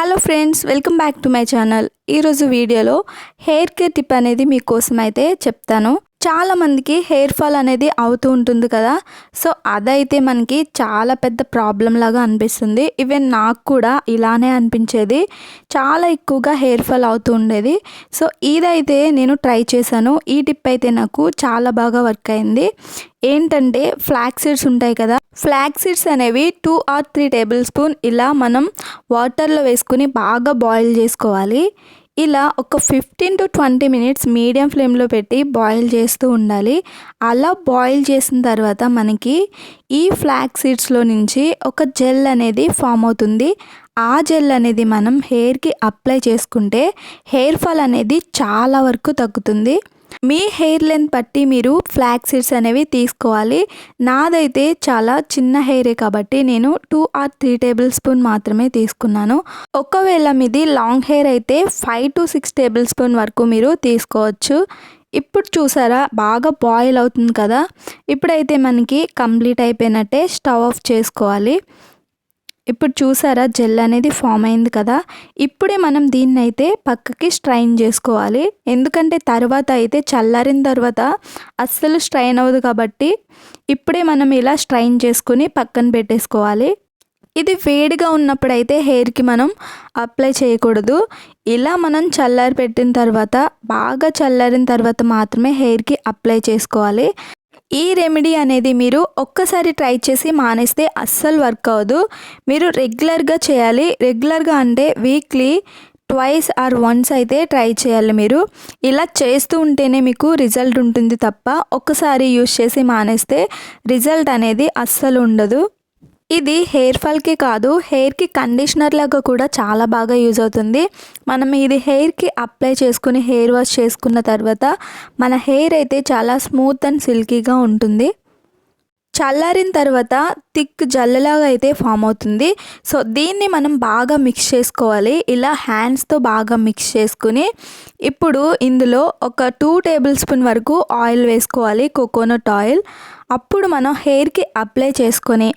Hello friends welcome back to my channel ఈరోజు వీడియోలో hair care tip అనేది మీకోసం అయితే చెప్తాను. చాలా మందికి హెయిర్ ఫాల్ అనేది అవుతూ ఉంటుంది కదా. సో అదైతే మనకి చాలా పెద్ద ప్రాబ్లం లాగా అనిపిస్తుంది. ఈవెన్ నాకు కూడా ఇలానే అనిపించేది. చాలా ఎక్కువగా హెయిర్ ఫాల్ అవుతూ ఉండేది. సో ఇదైతే నేను ట్రై చేశాను. ఈ టిప్ అయితే నాకు చాలా బాగా వర్క్ అయింది. ఏంటంటే ఫ్లాక్ సీడ్స్ ఉంటాయి కదా. ఫ్లాక్ సీడ్స్ అనేవి two or three tablespoon ఇలా మనం వాటర్లో వేసుకుని బాగా బాయిల్ చేసుకోవాలి. ఇలా ఒక fifteen to twenty minutes medium ఫ్లేమ్లో పెట్టి బాయిల్ చేస్తూ ఉండాలి. అలా బాయిల్ చేసిన తర్వాత మనకి ఈ ఫ్లాక్ సీడ్స్లో నుంచి ఒక జెల్ అనేది ఫామ్ అవుతుంది. ఆ జెల్ అనేది మనం హెయిర్కి అప్లై చేసుకుంటే హెయిర్ ఫాల్ అనేది చాలా వరకు తగ్గుతుంది. మీ హెయిర్ లెంత్ బట్టి మీరు ఫ్లాక్ సీడ్స్ అనేవి తీసుకోవాలి. నాదైతే చాలా చిన్న హెయిరే కాబట్టి నేను two or three tablespoon మాత్రమే తీసుకున్నాను. ఒకవేళ మీది లాంగ్ హెయిర్ అయితే five to six tablespoon వరకు మీరు తీసుకోవచ్చు. ఇప్పుడు చూసారా బాగా బాయిల్ అవుతుంది కదా. ఇప్పుడైతే మనకి కంప్లీట్ అయిపోయినట్టే స్టవ్ ఆఫ్ చేసుకోవాలి. ఇప్పుడు చూసారా జెల్ అనేది ఫామ్ అయింది కదా? ఇప్పుడే మనం దీన్ని అయితే పక్కకి స్ట్రైన్ చేసుకోవాలి. ఎందుకంటే తర్వాత అయితే చల్లారిన తర్వాత అస్సలు స్ట్రైన్ అవ్వదు కాబట్టి ఇప్పుడే మనం ఇలా స్ట్రైన్ చేసుకుని పక్కన పెట్టేసుకోవాలి. ఇది వేడిగా ఉన్నప్పుడైతే హెయిర్కి మనం అప్లై చేయకూడదు. ఇలా మనం చల్లారి పెట్టిన తర్వాత బాగా చల్లారిన తర్వాత మాత్రమే హెయిర్కి అప్లై చేసుకోవాలి. ఈ రెమెడీ అనేది మీరు ఒక్కసారి ట్రై చేసి మానేస్తే అస్సలు వర్క్ అవ్వదు. మీరు రెగ్యులర్గా చేయాలి. రెగ్యులర్గా అంటే వీక్లీ ట్వైస్ ఆర్ వన్స్ అయితే ట్రై చేయాలి మీరు. ఇలా చేస్తూ ఉంటేనే మీకు రిజల్ట్ ఉంటుంది తప్ప ఒక్కసారి యూస్ చేసి మానేస్తే రిజల్ట్ అనేది అస్సలు ఉండదు. ఇది హెయిర్ ఫాల్కి కాదు హెయిర్కి కండిషనర్ లాగా కూడా చాలా బాగా యూజ్ అవుతుంది. మనం ఇది హెయిర్కి అప్లై చేసుకుని హెయిర్ వాష్ చేసుకున్న తర్వాత మన హెయిర్ అయితే చాలా స్మూత్ అండ్ సిల్కీగా ఉంటుంది. చల్లారిన తర్వాత థిక్ జల్లలాగా అయితే ఫామ్ అవుతుంది. సో దీన్ని మనం బాగా మిక్స్ చేసుకోవాలి. ఇలా హ్యాండ్స్తో బాగా మిక్స్ చేసుకుని ఇప్పుడు ఇందులో ఒక టూ టేబుల్ స్పూన్ వరకు ఆయిల్ వేసుకోవాలి కోకోనట్ ఆయిల్. అప్పుడు మనం హెయిర్కి అప్లై చేసుకొని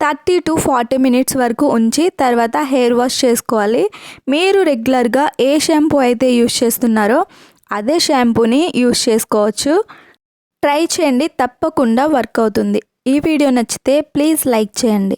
థర్టీ టు ఫార్టీ మినిట్స్ వరకు ఉంచి తర్వాత హెయిర్ వాష్ చేసుకోవాలి. మీరు రెగ్యులర్గా ఏ షాంపూ అయితే యూస్ చేస్తున్నారో అదే షాంపూని యూస్ చేసుకోవచ్చు. ట్రై చేయండి తప్పకుండా వర్క్ అవుతుంది. ఈ వీడియో నచ్చితే ప్లీజ్ లైక్ చేయండి.